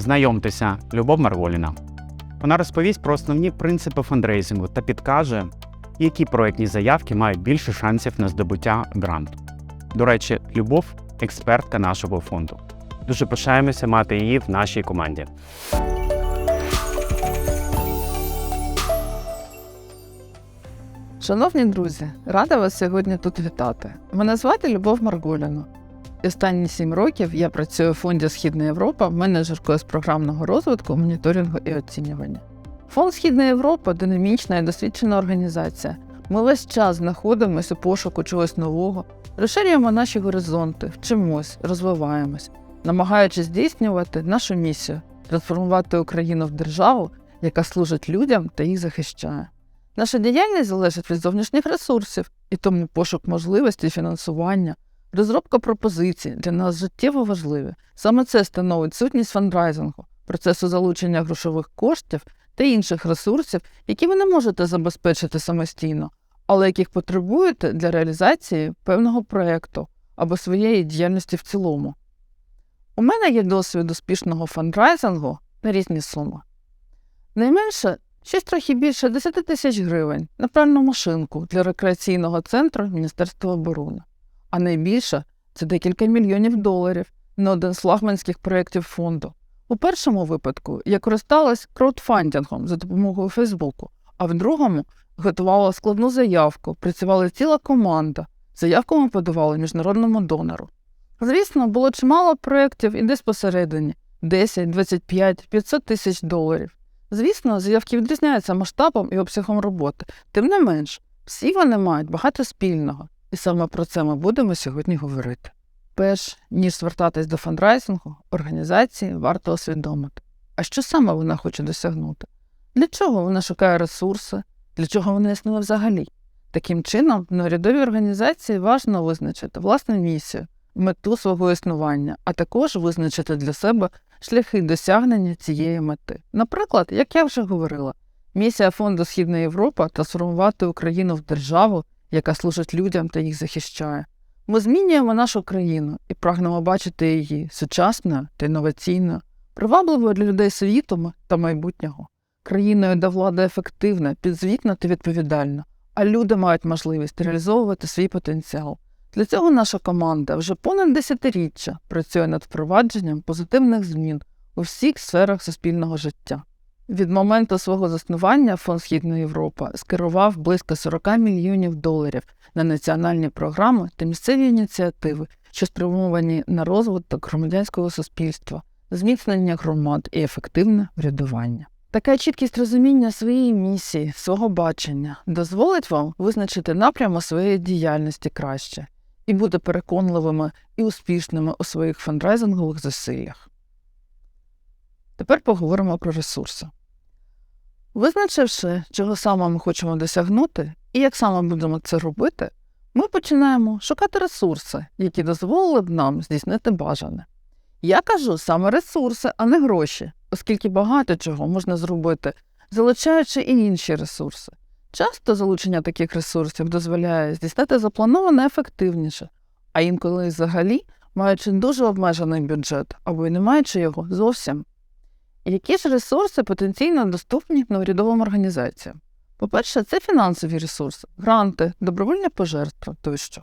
Знайомтеся, Любов Марголіна. Вона розповість про основні принципи фандрейзингу та підкаже, які проектні заявки мають більше шансів на здобуття гранту. До речі, Любов експертка нашого фонду. Дуже пишаємося мати її в нашій команді. Шановні друзі, рада вас сьогодні тут вітати. Мене звати Любов Марголіна. Останні сім років я працюю у фонді Східна Європа менеджеркою з програмного розвитку, моніторингу і оцінювання. Фонд Східна Європа динамічна і досвідчена організація. Ми весь час знаходимося у пошуку чогось нового, розширюємо наші горизонти, вчимось, розвиваємось, намагаючись здійснювати нашу місію трансформувати Україну в державу, яка служить людям та їх захищає. Наша діяльність залежить від зовнішніх ресурсів, і тому пошук можливостей фінансування, розробка пропозицій для нас життєво важливі. Саме це становить сутність фандрайзингу, процесу залучення грошових коштів та інших ресурсів, які ви не можете забезпечити самостійно, але яких потребуєте для реалізації певного проєкту або своєї діяльності в цілому. У мене є досвід успішного фандрайзингу на різні суми. Найменше щось трохи більше 10 тисяч гривень на пральну машинку для рекреаційного центру Міністерства оборони, а найбільше це декілька мільйонів доларів на один з флагманських проєктів фонду. У першому випадку я користалась краудфандингом за допомогою Фейсбуку, а в другому готувала складну заявку, працювала ціла команда. Заявку ми подавали міжнародному донору. Звісно, було чимало проєктів і десь посередині 10, 25, 500 тисяч доларів. Звісно, заявки відрізняються масштабом і обсягом роботи. Тим не менш, всі вони мають багато спільного, і саме про це ми будемо сьогодні говорити. Перш ніж звертатись до фандрайзингу, організації варто усвідомити, а що саме вона хоче досягнути, для чого вона шукає ресурси, для чого вона існує взагалі. Таким чином, на урядовій організації важливо визначити власну місію, мету свого існування, а також визначити для себе шляхи досягнення цієї мети. Наприклад, як я вже говорила, місія фонду Східна Європа трансформувати Україну в державу, яка служить людям та їх захищає. Ми змінюємо нашу країну і прагнемо бачити її сучасною та інноваційною, привабливою для людей світу та майбутнього, країною, де влада ефективна, підзвітна та відповідальна, а люди мають можливість реалізовувати свій потенціал. Для цього наша команда вже понад десятиріччя працює над впровадженням позитивних змін у всіх сферах суспільного життя. Від моменту свого заснування Фонд Східна Європа скерував близько 40 мільйонів доларів на національні програми та місцеві ініціативи, що спрямовані на розвиток громадянського суспільства, зміцнення громад і ефективне врядування. Така чіткість розуміння своєї місії, свого бачення дозволить вам визначити напрямок своєї діяльності краще і бути переконливими і успішними у своїх фандрайзингових зусиллях. Тепер поговоримо про ресурси. Визначивши, чого саме ми хочемо досягнути і як саме будемо це робити, ми починаємо шукати ресурси, які дозволили б нам здійснити бажане. Я кажу саме ресурси, а не гроші, оскільки багато чого можна зробити, залучаючи і інші ресурси. Часто залучення таких ресурсів дозволяє здійснити заплановане ефективніше, а інколи взагалі маючи дуже обмежений бюджет або й не маючи його зовсім. Які ж ресурси потенційно доступні неурядовим організаціям? По-перше, це фінансові ресурси, гранти, добровольні пожертви тощо.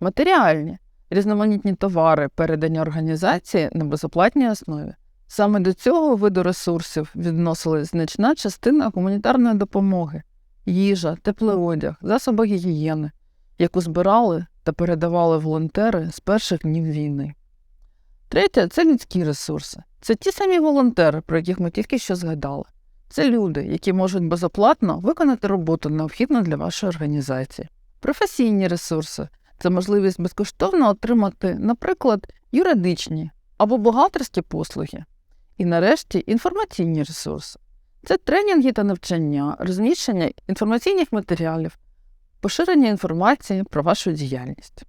Матеріальні, різноманітні товари, передані організації на безоплатній основі. Саме до цього виду ресурсів відносилась значна частина гуманітарної допомоги, їжа, теплий одяг, засоби гігієни, яку збирали та передавали волонтери з перших днів війни. Третє це людські ресурси. Це ті самі волонтери, про яких ми тільки що згадали. Це люди, які можуть безоплатно виконати роботу, необхідну для вашої організації. Професійні ресурси це можливість безкоштовно отримати, наприклад, юридичні або бухгалтерські послуги. І нарешті інформаційні ресурси. Це тренінги та навчання, розміщення інформаційних матеріалів, поширення інформації про вашу діяльність.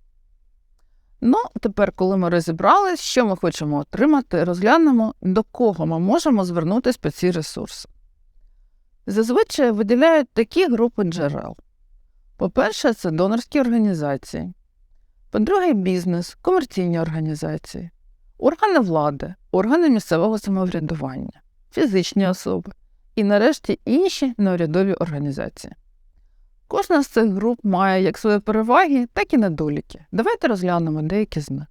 Ну, тепер, коли ми розібрались, що ми хочемо отримати, розглянемо, до кого ми можемо звернутися по ці ресурси. Зазвичай виділяють такі групи джерел. По-перше, це донорські організації. По-друге, бізнес, комерційні організації. органи влади, органи місцевого самоврядування, фізичні особи і, нарешті, інші неурядові організації. Кожна з цих груп має як свої переваги, так і недоліки. Давайте розглянемо деякі з них.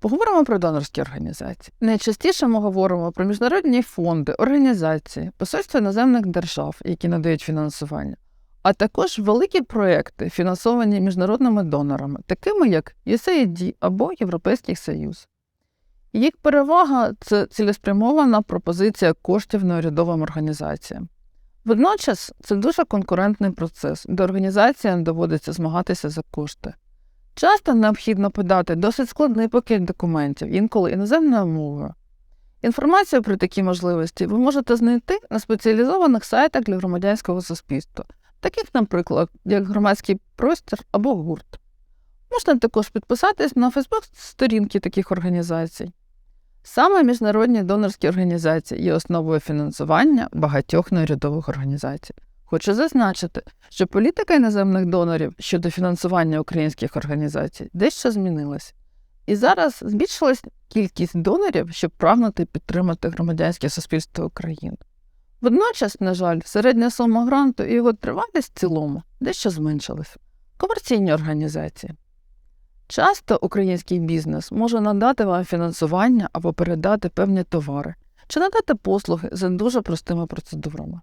Поговоримо про донорські організації. Найчастіше ми говоримо про міжнародні фонди, організації, посольства іноземних держав, які надають фінансування, а також великі проекти, фінансовані міжнародними донорами, такими як USAID або Європейський Союз. Їх перевага це цілеспрямована пропозиція коштів неурядовим організаціям. Водночас це дуже конкурентний процес, де організаціям доводиться змагатися за кошти. Часто необхідно подати досить складний пакет документів, інколи іноземною мовою. Інформацію про такі можливості ви можете знайти на спеціалізованих сайтах для громадянського суспільства, таких, наприклад, як громадський простір або гурт. Можна також підписатись на Фейсбук-сторінки таких організацій. Саме міжнародні донорські організації є основою фінансування багатьох неурядових організацій. Хочу зазначити, що політика іноземних донорів щодо фінансування українських організацій дещо змінилася. І зараз збільшилась кількість донорів, щоб прагнути підтримати громадянське суспільство України. Водночас, на жаль, середня сума гранту і його тривалість в цілому дещо зменшилася. Комерційні організації. Часто український бізнес може надати вам фінансування або передати певні товари чи надати послуги за дуже простими процедурами.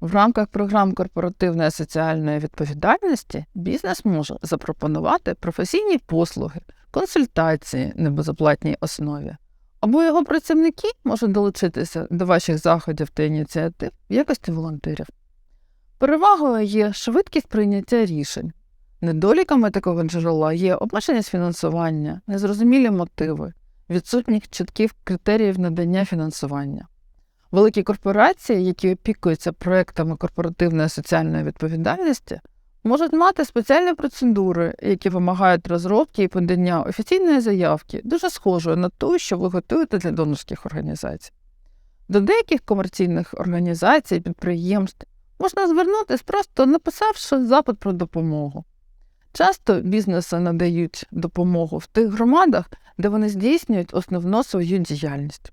В рамках програм корпоративної соціальної відповідальності бізнес може запропонувати професійні послуги, консультації на безоплатній основі, або його працівники можуть долучитися до ваших заходів та ініціатив в якості волонтерів. Перевагою є швидкість прийняття рішень. Недоліками такого джерела є обмеженість фінансування, незрозумілі мотиви, відсутність чітких критеріїв надання фінансування. Великі корпорації, які опікуються проектами корпоративної соціальної відповідальності, можуть мати спеціальні процедури, які вимагають розробки і подання офіційної заявки, дуже схожої на ту, що ви готуєте для донорських організацій. До деяких комерційних організацій підприємств можна звернутися, просто написавши запит про допомогу. Часто бізнеси надають допомогу в тих громадах, де вони здійснюють основну свою діяльність.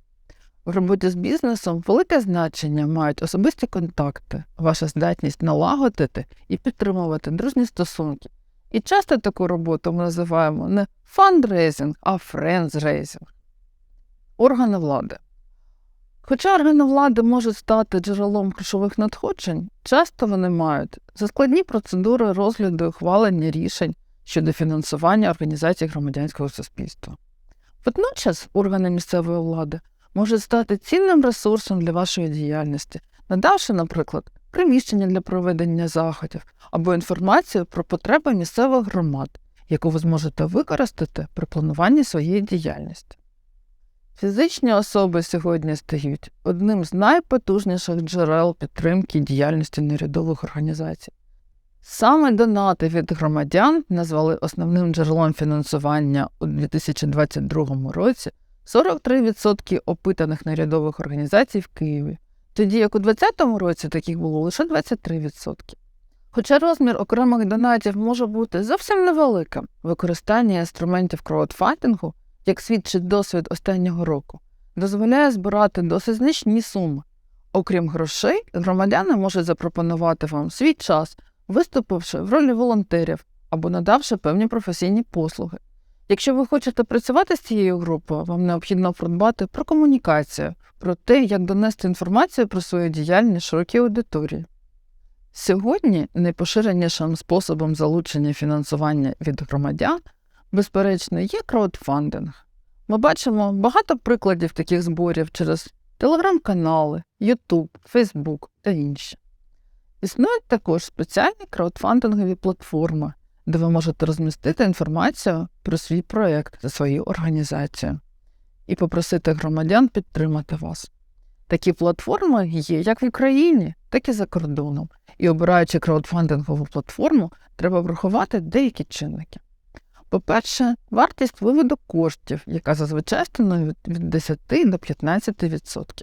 В роботі з бізнесом велике значення мають особисті контакти, ваша здатність налагодити і підтримувати дружні стосунки. І часто таку роботу ми називаємо не фандрейзинг, а френдзрейзинг. Органи влади. Хоча органи влади можуть стати джерелом грошових надходжень, часто вони мають заскладні процедури розгляду і ухвалення рішень щодо фінансування організацій громадянського суспільства. Водночас органи місцевої влади можуть стати цінним ресурсом для вашої діяльності, надавши, наприклад, приміщення для проведення заходів або інформацію про потреби місцевих громад, яку ви зможете використати при плануванні своєї діяльності. Фізичні особи сьогодні стають одним з найпотужніших джерел підтримки діяльності неурядових організацій. Саме донати від громадян назвали основним джерелом фінансування у 2022 році 43% опитаних нарядових організацій в Києві, тоді як у 2020 році таких було лише 23%. Хоча розмір окремих донатів може бути зовсім невеликим, використання інструментів краудфандингу, як свідчить досвід останнього року, дозволяє збирати досить значні суми. Окрім грошей, громадяни можуть запропонувати вам свій час, виступивши в ролі волонтерів або надавши певні професійні послуги. Якщо ви хочете працювати з цією групою, вам необхідно продбати про комунікацію, про те, як донести інформацію про свою діяльність широкій аудиторії. Сьогодні найпоширенішим способом залучення фінансування від громадян, безперечно, є краудфандинг. Ми бачимо багато прикладів таких зборів через телеграм-канали, YouTube, Facebook та інші. Існують також спеціальні краудфандингові платформи, де ви можете розмістити інформацію про свій проєкт за свою організацію і попросити громадян підтримати вас. Такі платформи є як в Україні, так і за кордоном. І обираючи краудфандингову платформу, треба врахувати деякі чинники. По-перше, вартість виводу коштів, яка зазвичай становить від 10 до 15%.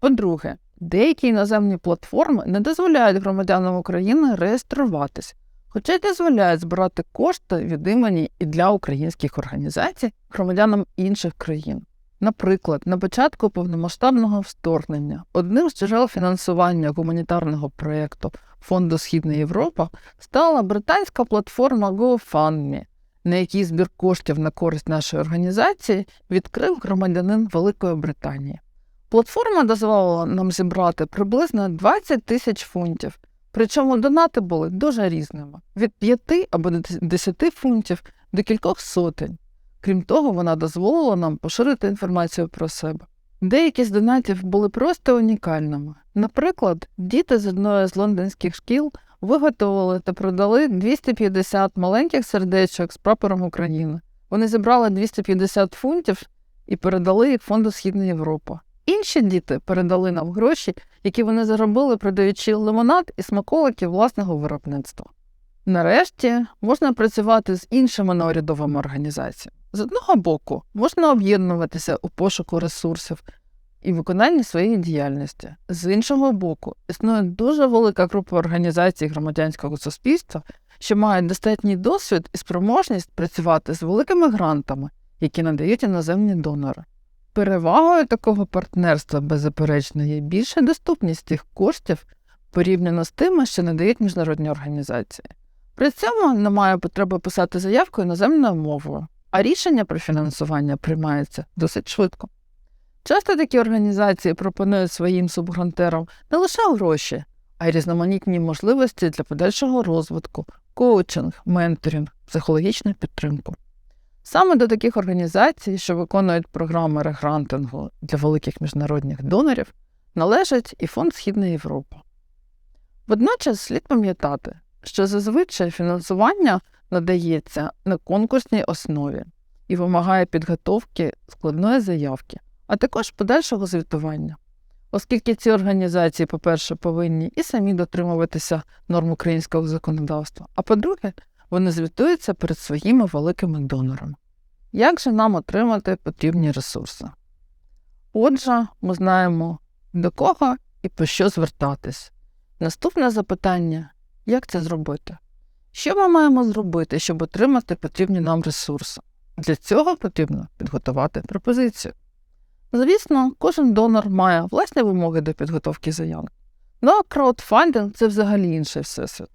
По-друге, деякі іноземні платформи не дозволяють громадянам України реєструватись, хоча й дозволяють збирати кошти від імені і для українських організацій громадянам інших країн. Наприклад, на початку повномасштабного вторгнення одним з джерел фінансування гуманітарного проєкту Фонду Східна Європа стала британська платформа GoFundMe, на якій збір коштів на користь нашої організації відкрив громадянин Великої Британії. Платформа дозволила нам зібрати приблизно 20 тисяч фунтів, причому донати були дуже різними від 5 або 10 фунтів до кількох сотень. Крім того, вона дозволила нам поширити інформацію про себе. Деякі з донатів були просто унікальними. Наприклад, діти з одної з лондонських шкіл виготовили та продали 250 маленьких сердечок з прапором України. Вони зібрали 250 фунтів і передали їх фонду Східна Європа. Інші діти передали нам гроші, які вони заробили, продаючи лимонад і смаколики власного виробництва. Нарешті можна працювати з іншими неурядовими організаціями. З одного боку, можна об'єднуватися у пошуку ресурсів і виконанні своєї діяльності. З іншого боку, існує дуже велика група організацій громадянського суспільства, що мають достатній досвід і спроможність працювати з великими грантами, які надають іноземні донори. Перевагою такого партнерства, беззаперечно, є більша доступність цих коштів порівняно з тими, що надають міжнародні організації. При цьому немає потреби писати заявку іноземною мовою, а рішення про фінансування приймається досить швидко. Часто такі організації пропонують своїм субгрантерам не лише гроші, а й різноманітні можливості для подальшого розвитку, коучинг, менторинг, психологічну підтримку. Саме до таких організацій, що виконують програми регрантингу для великих міжнародних донорів, належить і Фонд Східна Європа. Водночас слід пам'ятати, що зазвичай фінансування надається на конкурсній основі і вимагає підготовки складної заявки, а також подальшого звітування. Оскільки ці організації, по-перше, повинні і самі дотримуватися норм українського законодавства, а по-друге, вони звітуються перед своїми великими донорами. Як же нам отримати потрібні ресурси? Отже, ми знаємо, до кого і по що звертатись. Наступне запитання як це зробити? Що ми маємо зробити, щоб отримати потрібні нам ресурси? Для цього потрібно підготувати пропозицію. Звісно, кожен донор має власні вимоги до підготовки заявок. Ну а краудфандинг це взагалі інший всесвіт.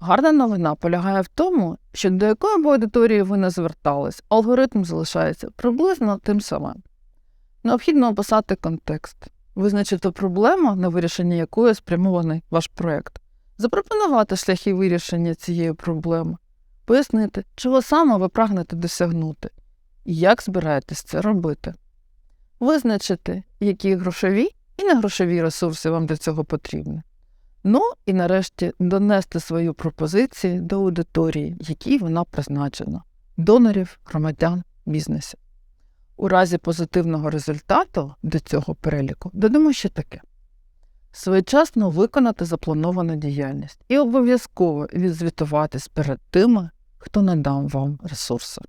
Гарна новина полягає в тому, що до якої б аудиторії ви не звертались, алгоритм залишається приблизно тим самим. Необхідно описати контекст, визначити проблему, на вирішення якої спрямований ваш проєкт, запропонувати шляхи вирішення цієї проблеми, пояснити, чого саме ви прагнете досягнути і як збираєтесь це робити, визначити, які грошові і негрошові ресурси вам для цього потрібні. Ну і нарешті донести свою пропозицію до аудиторії, якій вона призначена донорів, громадян, бізнесів. У разі позитивного результату до цього переліку додамо ще таке: своєчасно виконати заплановану діяльність і обов'язково відзвітуватись перед тими, хто надав вам ресурси.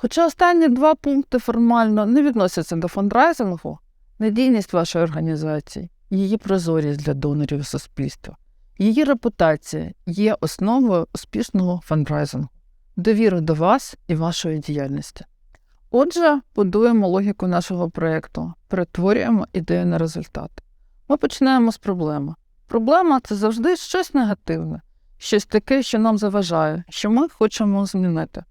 Хоча останні два пункти формально не відносяться до фандрайзингу, надійність вашої організації, її прозорість для донорів і суспільства, її репутація є основою успішного фандрайзингу, довіри до вас і вашої діяльності. Отже, будуємо логіку нашого проєкту, перетворюємо ідею на результат. Ми починаємо з проблеми. Проблема це завжди щось негативне, щось таке, що нам заважає, що ми хочемо змінити.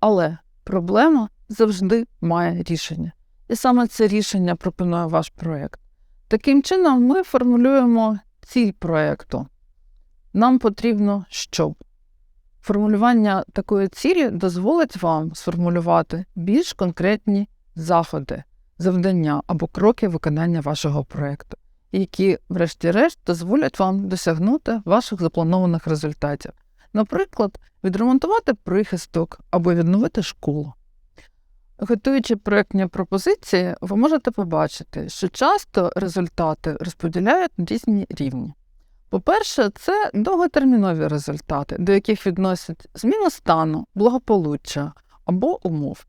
Але проблема завжди має рішення. І саме це рішення пропонує ваш проєкт. Таким чином, ми формулюємо ціль проєкту. Нам потрібно щоб. Формулювання такої цілі дозволить вам сформулювати більш конкретні заходи, завдання або кроки виконання вашого проєкту, які, врешті-решт, дозволять вам досягнути ваших запланованих результатів. Наприклад, відремонтувати прихисток або відновити школу. Готуючи проєктні пропозиції, ви можете побачити, що часто результати розподіляють на різні рівні. По-перше, це довготермінові результати, до яких відносять зміну стану, благополуччя або умов.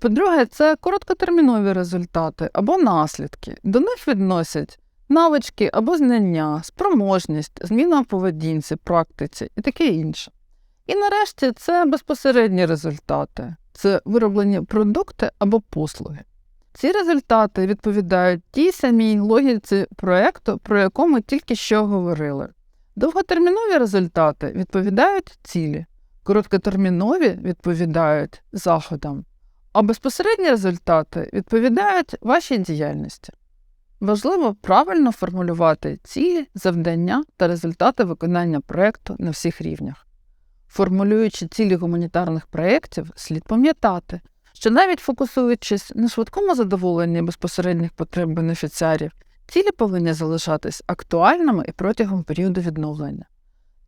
По-друге, це короткотермінові результати або наслідки. До них відносять навички або знання, спроможність, зміна в поведінці, практиці і таке інше. І нарешті це безпосередні результати, це вироблені продукти або послуги. Ці результати відповідають тій самій логіці проєкту, про яку ми тільки що говорили. Довготермінові результати відповідають цілі, короткотермінові відповідають заходам, а безпосередні результати відповідають вашій діяльності. Важливо правильно формулювати цілі, завдання та результати виконання проєкту на всіх рівнях. Формулюючи цілі гуманітарних проєктів, слід пам'ятати, що навіть фокусуючись на швидкому задоволенні безпосередніх потреб бенефіціарів, цілі повинні залишатись актуальними і протягом періоду відновлення.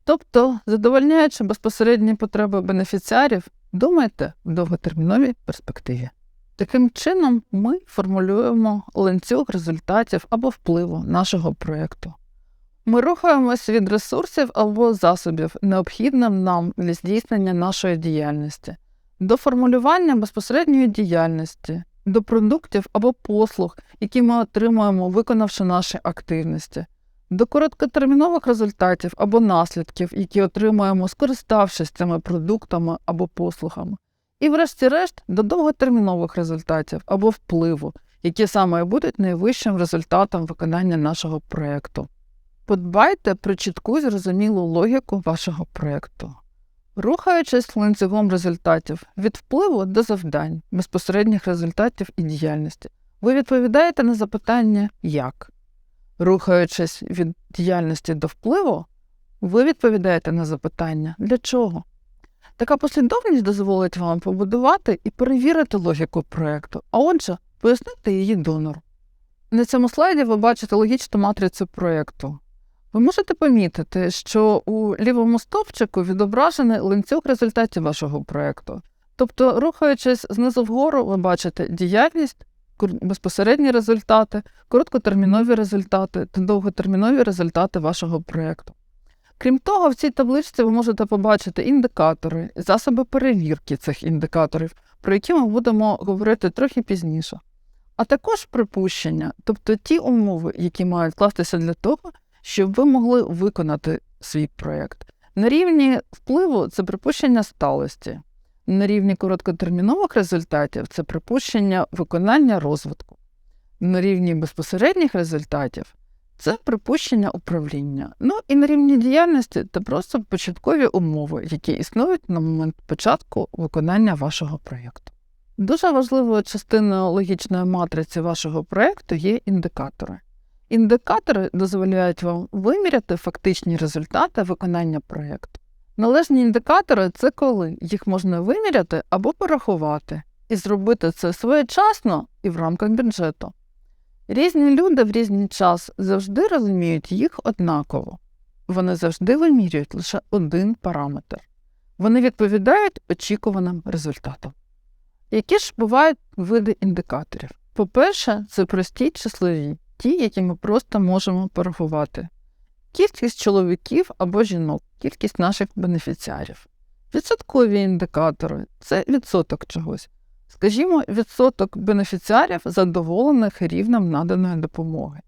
Тобто, задовольняючи безпосередні потреби бенефіціарів, думайте в довготерміновій перспективі. Таким чином, ми формулюємо ланцюг результатів або впливу нашого проєкту. Ми рухаємось від ресурсів або засобів, необхідним нам для здійснення нашої діяльності, до формулювання безпосередньої діяльності, до продуктів або послуг, які ми отримуємо, виконавши наші активності, до короткотермінових результатів або наслідків, які отримуємо, скориставшись цими продуктами або послугами, і, врешті-решт, до довготермінових результатів або впливу, які саме будуть найвищим результатом виконання нашого проєкту. Подбайте про чітку і зрозумілу логіку вашого проєкту. Рухаючись ланцюгом результатів від впливу до завдань, безпосередніх результатів і діяльності, ви відповідаєте на запитання як. Рухаючись від діяльності до впливу, ви відповідаєте на запитання для чого. Така послідовність дозволить вам побудувати і перевірити логіку проєкту, а отже, пояснити її донору. На цьому слайді ви бачите логічну матрицю проєкту. Ви можете помітити, що у лівому стовпчику відображений ланцюг результатів вашого проєкту. Тобто, рухаючись знизу вгору, ви бачите діяльність, безпосередні результати, короткотермінові результати та довготермінові результати вашого проєкту. Крім того, в цій табличці ви можете побачити індикатори, засоби перевірки цих індикаторів, про які ми будемо говорити трохи пізніше, а також припущення, тобто ті умови, які мають скластися для того, щоб ви могли виконати свій проєкт. На рівні впливу це припущення сталості, на рівні короткотермінових результатів це припущення виконання розвитку, на рівні безпосередніх результатів це припущення управління. Ну і на рівні діяльності це просто початкові умови, які існують на момент початку виконання вашого проєкту. Дуже важливою частиною логічної матриці вашого проєкту є індикатори. Індикатори дозволяють вам виміряти фактичні результати виконання проєкту. Належні індикатори це коли їх можна виміряти або порахувати, і зробити це своєчасно і в рамках бюджету. Різні люди в різний час завжди розуміють їх однаково. Вони завжди вимірюють лише один параметр. Вони відповідають очікуваним результатам. Які ж бувають види індикаторів? По-перше, це прості числові, ті, які ми просто можемо порахувати. Кількість чоловіків або жінок, кількість наших бенефіціарів. Відсоткові індикатори це відсоток чогось. Скажімо, відсоток бенефіціарів задоволених рівнем наданої допомоги.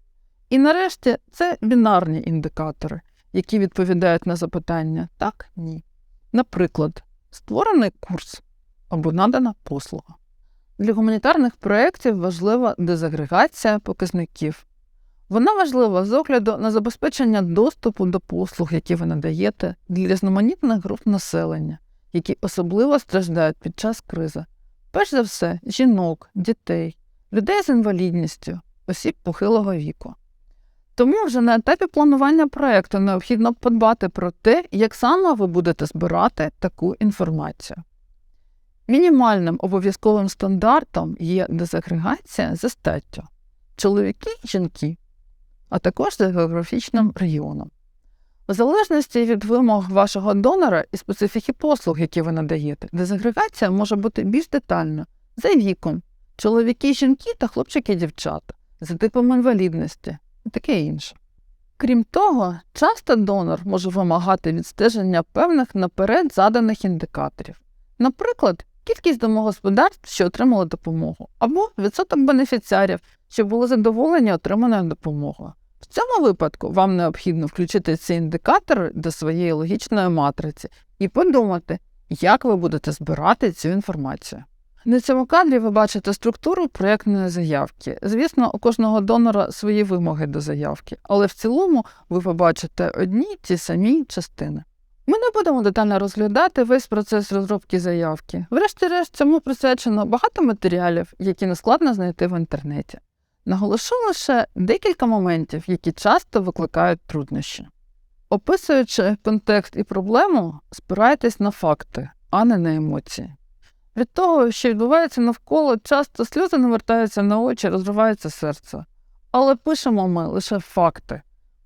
І нарешті це бінарні індикатори, які відповідають на запитання так, ні. Наприклад, створений курс або надана послуга. Для гуманітарних проєктів важлива дезагрегація показників. Вона важлива з огляду на забезпечення доступу до послуг, які ви надаєте для різноманітних груп населення, які особливо страждають під час кризи. Перш за все, жінок, дітей, людей з інвалідністю, осіб похилого віку. Тому вже на етапі планування проєкту необхідно подбати про те, як саме ви будете збирати таку інформацію. Мінімальним обов'язковим стандартом є дезагрегація за статтю чоловіки й жінки, а також за географічним регіоном. В залежності від вимог вашого донора і специфіки послуг, які ви надаєте, дезагрегація може бути більш детальна за віком, чоловіки, й жінки та хлопчики і дівчата, за типом інвалідності і таке інше. Крім того, часто донор може вимагати відстеження певних наперед заданих індикаторів, наприклад, кількість домогосподарств, що отримали допомогу, або відсоток бенефіціарів, що були задоволені отриманою допомогою. В цьому випадку вам необхідно включити ці індикатори до своєї логічної матриці і подумати, як ви будете збирати цю інформацію. На цьому кадрі ви бачите структуру проєктної заявки. Звісно, у кожного донора свої вимоги до заявки, але в цілому ви побачите одні ті самі частини. Ми не будемо детально розглядати весь процес розробки заявки. Врешті-решт, цьому присвячено багато матеріалів, які не складно знайти в інтернеті. Наголошу лише декілька моментів, які часто викликають труднощі. Описуючи контекст і проблему, спирайтесь на факти, а не на емоції. Від того, що відбувається навколо, часто сльози навертаються на очі, розривається серце. Але пишемо ми лише факти,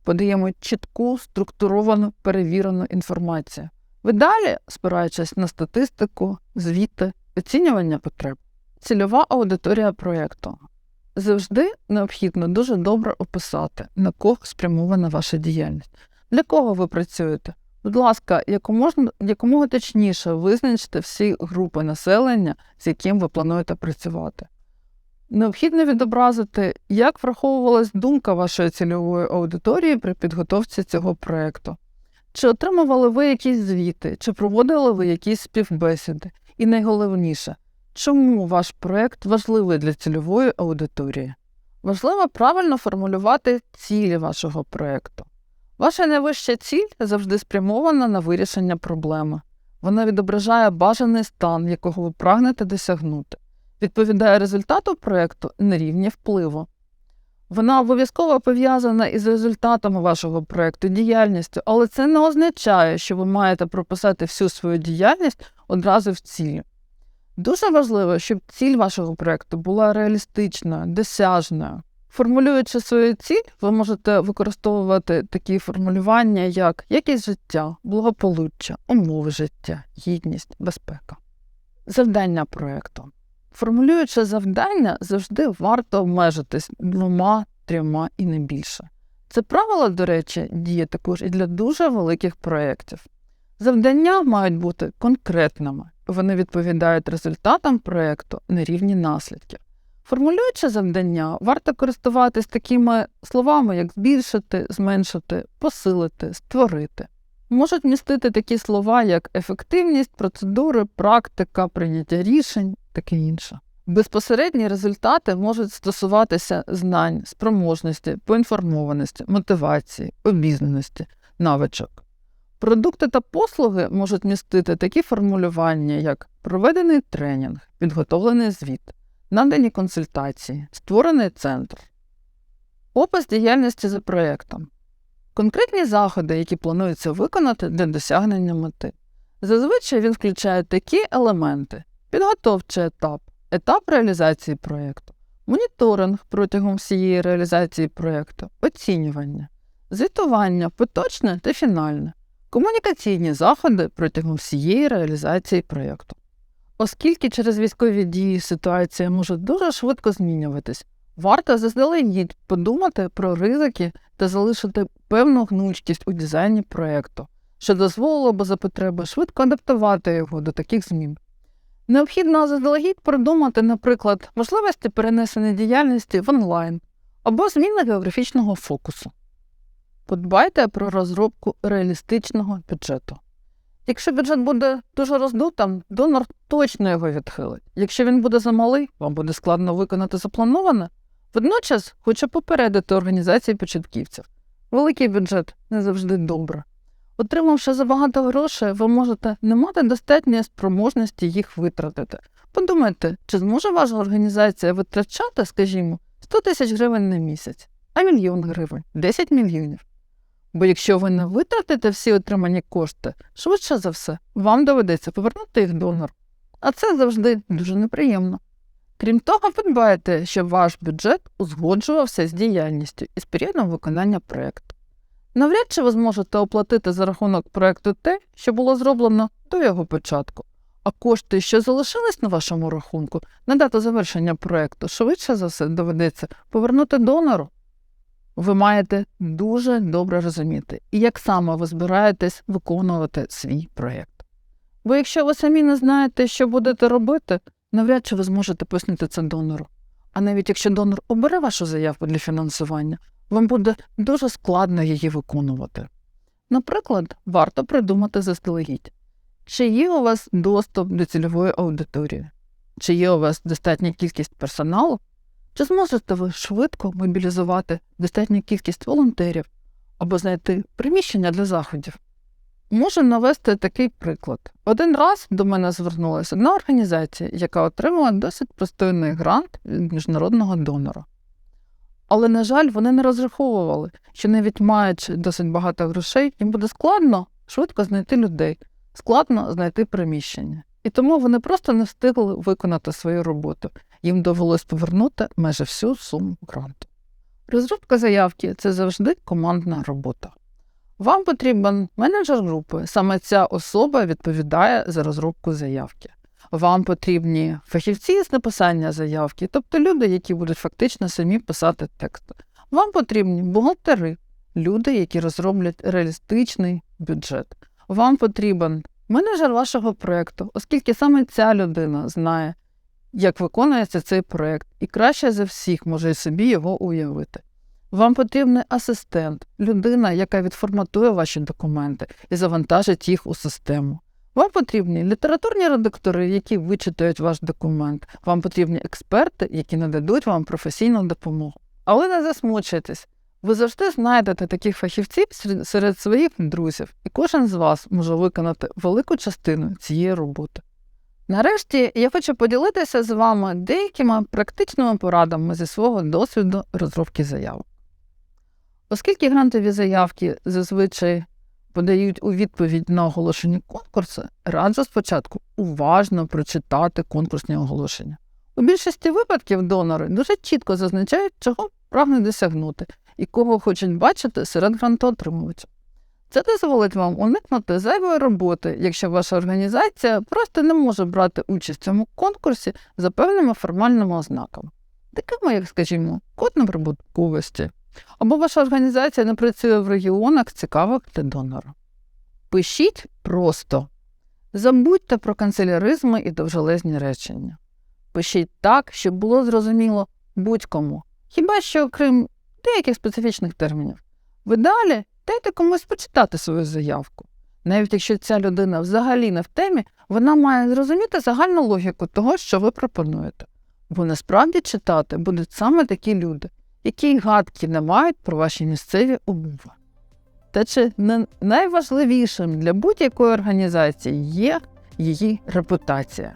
подаємо чітку, структуровану, перевірену інформацію. Ви далі, спираючись на статистику, звіти, оцінювання потреб. Цільова аудиторія проєкту. Завжди необхідно дуже добре описати, на кого спрямована ваша діяльність, для кого ви працюєте. Будь ласка, якомога, точніше визначте всі групи населення, з яким ви плануєте працювати. Необхідно відобразити, як враховувалась думка вашої цільової аудиторії при підготовці цього проєкту. Чи отримували ви якісь звіти, чи проводили ви якісь співбесіди? І найголовніше, чому ваш проєкт важливий для цільової аудиторії? Важливо правильно формулювати цілі вашого проєкту. Ваша найвища ціль завжди спрямована на вирішення проблеми. Вона відображає бажаний стан, якого ви прагнете досягнути, відповідає результату проєкту на рівні впливу. Вона обов'язково пов'язана із результатами вашого проєкту, діяльністю, але це не означає, що ви маєте прописати всю свою діяльність одразу в цілі. Дуже важливо, щоб ціль вашого проєкту була реалістичною, досяжною. Формулюючи свою ціль, ви можете використовувати такі формулювання, як якість життя, благополуччя, умови життя, гідність, безпека. Завдання проєкту. Формулюючи завдання, завжди варто обмежитись двома, трьома і не більше. Це правило, до речі, діє також і для дуже великих проєктів. Завдання мають бути конкретними, вони відповідають результатам проєкту на рівні наслідків. Формулюючи завдання, варто користуватись такими словами, як збільшити, зменшити, посилити, створити. Можуть містити такі слова, як ефективність, процедури, практика, прийняття рішень, таке інше. Безпосередні результати можуть стосуватися знань, спроможності, поінформованості, мотивації, обізнаності, навичок. Продукти та послуги можуть містити такі формулювання, як проведений тренінг, підготовлений звіт, надані консультації, створений центр, опис діяльності за проєктом, конкретні заходи, які планується виконати для досягнення мети. Зазвичай він включає такі елементи: підготовчий етап, етап реалізації проєкту, моніторинг протягом всієї реалізації проєкту, оцінювання, звітування поточне та фінальне, комунікаційні заходи протягом всієї реалізації проєкту. Оскільки через військові дії ситуація може дуже швидко змінюватись, варто заздалегідь подумати про ризики та залишити певну гнучкість у дизайні проєкту, що дозволило б за потреби швидко адаптувати його до таких змін. Необхідно заздалегідь продумати, наприклад, можливості перенесення діяльності в онлайн або зміни географічного фокусу. Подбайте про розробку реалістичного бюджету. Якщо бюджет буде дуже роздутим, донор точно його відхилить. Якщо він буде замалий, вам буде складно виконати заплановане. Водночас хочу попередити організації початківців. Великий бюджет не завжди добре. Отримавши забагато грошей, ви можете не мати достатньої спроможності їх витратити. Подумайте, чи зможе ваша організація витрачати, скажімо, 100 тисяч гривень на місяць, а мільйон гривень 10 мільйонів. Бо якщо ви не витратите всі отримані кошти, швидше за все, вам доведеться повернути їх донору. А це завжди дуже неприємно. Крім того, подбайте, щоб ваш бюджет узгоджувався з діяльністю і з періодом виконання проєкту. Навряд чи ви зможете оплатити за рахунок проєкту те, що було зроблено до його початку, а кошти, що залишились на вашому рахунку, на дату завершення проєкту, швидше за все доведеться повернути донору. Ви маєте дуже добре розуміти, і як саме ви збираєтесь виконувати свій проєкт. Бо якщо ви самі не знаєте, що будете робити, навряд чи ви зможете пояснити це донору. А навіть якщо донор обере вашу заявку для фінансування, вам буде дуже складно її виконувати. Наприклад, варто придумати заздалегідь, чи є у вас доступ до цільової аудиторії, чи є у вас достатня кількість персоналу, чи зможете ви швидко мобілізувати достатню кількість волонтерів або знайти приміщення для заходів. Можу навести такий приклад. Один раз до мене звернулася одна організація, яка отримала досить пристойний грант від міжнародного донора. Але, на жаль, вони не розраховували, що навіть маючи досить багато грошей, їм буде складно швидко знайти людей, складно знайти приміщення. І тому вони просто не встигли виконати свою роботу. Їм довелось повернути майже всю суму гранту. Розробка заявки це завжди командна робота. Вам потрібен менеджер групи, саме ця особа відповідає за розробку заявки. Вам потрібні фахівці з написання заявки, тобто люди, які будуть фактично самі писати тексти. Вам потрібні бухгалтери, люди, які розроблять реалістичний бюджет. Вам потрібен менеджер вашого проєкту, оскільки саме ця людина знає, як виконується цей проєкт, і краще за всіх може собі його уявити. Вам потрібний асистент, людина, яка відформатує ваші документи і завантажить їх у систему. Вам потрібні літературні редактори, які вичитають ваш документ. Вам потрібні експерти, які нададуть вам професійну допомогу. Але не засмучуйтесь. Ви завжди знайдете таких фахівців серед- своїх друзів, і кожен з вас може виконати велику частину цієї роботи. Нарешті я хочу поділитися з вами деякими практичними порадами зі свого досвіду розробки заявок. Оскільки грантові заявки зазвичай подають у відповідь на оголошені конкурси, раджу спочатку уважно прочитати конкурсні оголошення. У більшості випадків донори дуже чітко зазначають, чого прагнуть досягнути і кого хочуть бачити серед грантоотримувачів. Це дозволить вам уникнути зайвої роботи, якщо ваша організація просто не може брати участь в цьому конкурсі за певними формальними ознаками, такими, як, скажімо, код неприбутковості, або ваша організація не працює в регіонах, цікавих для донора. Пишіть просто. Забудьте про канцеляризми і довжелезні речення. Пишіть так, щоб було зрозуміло будь-кому, хіба що окрім деяких специфічних термінів. В ідеалі дайте комусь почитати свою заявку. Навіть якщо ця людина взагалі не в темі, вона має зрозуміти загальну логіку того, що ви пропонуєте. Бо насправді читати будуть саме такі люди, які гадки не мають про ваші місцеві умови. Та чи не найважливішим для будь-якої організації є її репутація?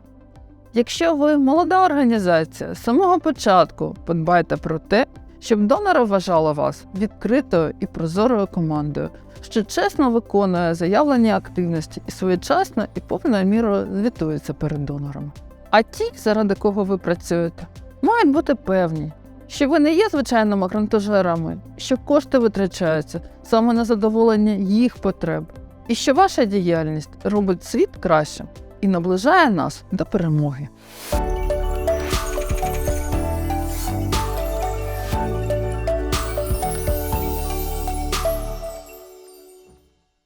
Якщо ви молода організація, з самого початку подбайте про те, щоб донори вважали вас відкритою і прозорою командою, що чесно виконує заявлені активності і своєчасно і повною мірою звітується перед донорами. А ті, заради кого ви працюєте, мають бути певні, що ви не є звичайними грантожерами, що кошти витрачаються саме на задоволення їх потреб, і що ваша діяльність робить світ кращим і наближає нас до перемоги.